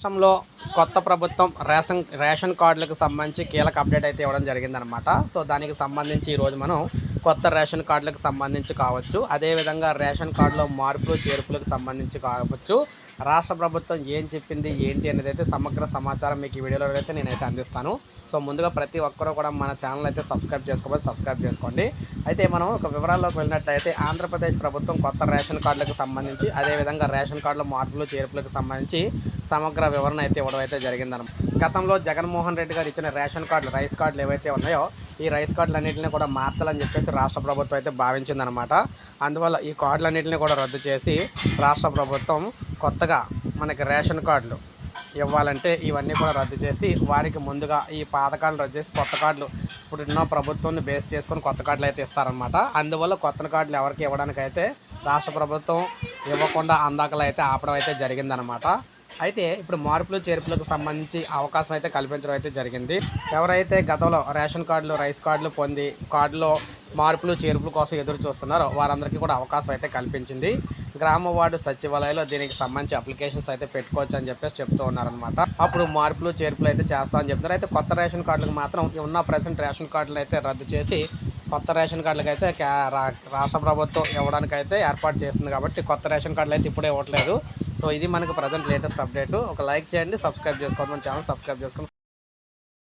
రాష్ట్రంలో కొత్త ప్రభుత్వం రేషన్ రేషన్ కార్డులకు సంబంధించి కీలక అప్డేట్ అయితే ఇవ్వడం జరిగిందనమాట సో దానికి సంబంధించి ఈరోజు మనం కొత్త రేషన్ కార్డులకు సంబంధించి కావచ్చు. అదేవిధంగా రేషన్ కార్డులో మార్పులు చేర్పులకు సంబంధించి కావచ్చు. రాష్ట్ర ప్రభుత్వం ఏం చెప్పింది ఏంటి అనేది అయితే సమగ్ర సమాచారం మీకు ఈ వీడియోలో అయితే నేనైతే అందిస్తాను. సో ముందుగా ప్రతి ఒక్కరూ కూడా మన ఛానల్ అయితే సబ్స్క్రైబ్ చేసుకోవాలి సబ్స్క్రైబ్ చేసుకోండి. అయితే మనం ఒక వివరాల్లోకి వెళ్ళినట్లయితే ఆంధ్రప్రదేశ్ ప్రభుత్వం కొత్త రేషన్ కార్డులకు సంబంధించి అదేవిధంగా రేషన్ కార్డుల మార్పులు చేర్పులకు సంబంధించి సమగ్ర వివరణ అయితే ఇవ్వడం అయితే జరిగిందన్నమాట గతంలో జగన్మోహన్ రెడ్డి గారు ఇచ్చిన రేషన్ కార్డులు రైస్ కార్డులు ఏవైతే ఉన్నాయో ఈ రైస్ కార్డులు అన్నింటినీ కూడా మార్చాలని చెప్పేసి రాష్ట్ర ప్రభుత్వం అయితే భావించిందనమాట. అందువల్ల ఈ కార్డులన్నింటినీ కూడా రద్దు చేసి రాష్ట్ర ప్రభుత్వం కొత్తగా మనకి రేషన్ కార్డులు ఇవ్వాలంటే ఇవన్నీ కూడా రద్దు చేసి వారికి ముందుగా ఈ పాత కార్డులు రద్దు చేసి కొత్త కార్డులు ఇప్పుడు ఎన్నో ప్రభుత్వాన్ని బేస్ చేసుకొని కొత్త కార్డులు అయితే ఇస్తారనమాట. అందువల్ల కొత్త కార్డులు ఎవరికి ఇవ్వడానికి అయితే రాష్ట్ర ప్రభుత్వం ఇవ్వకుండా అందాకలు అయితే ఆపడం అయితే జరిగిందనమాట. అయితే ఇప్పుడు మార్పులు చేర్పులకు సంబంధించి అవకాశం అయితే కల్పించడం అయితే జరిగింది. ఎవరైతే గతంలో రేషన్ కార్డులు రైస్ కార్డులు పొంది కార్డులో మార్పులు చేర్పుల కోసం ఎదురు చూస్తున్నారో వారందరికీ కూడా అవకాశం అయితే కల్పించింది. గ్రామ వార్డు సచివాలయంలో దీనికి సంబంధించి అప్లికేషన్స్ అయితే పెట్టుకోవచ్చు అని చెప్పేసి చెప్తూ ఉన్నారనమాట అప్పుడు మార్పులు చేర్పులు అయితే చేస్తామని చెప్తున్నారు. అయితే కొత్త రేషన్ కార్డులకు మాత్రం ఉన్న ప్రజెంట్ రేషన్ కార్డులు అయితే రద్దు చేసి కొత్త రేషన్ కార్డులకు అయితే క్యా- రాష్ట్ర ప్రభుత్వం ఇవ్వడానికి అయితే ఏర్పాటు చేస్తుంది కాబట్టి కొత్త రేషన్ కార్డులు అయితే ఇప్పుడే ఇవ్వట్లేదు. సో ఇది మనకు ప్రజెంట్ లేటెస్ట్ అప్డేట్ ఒక లైక్ చేయండి సబ్స్క్రైబ్ చేసుకోండి మన ఛానల్ సబ్స్క్రైబ్ చేసుకోండి.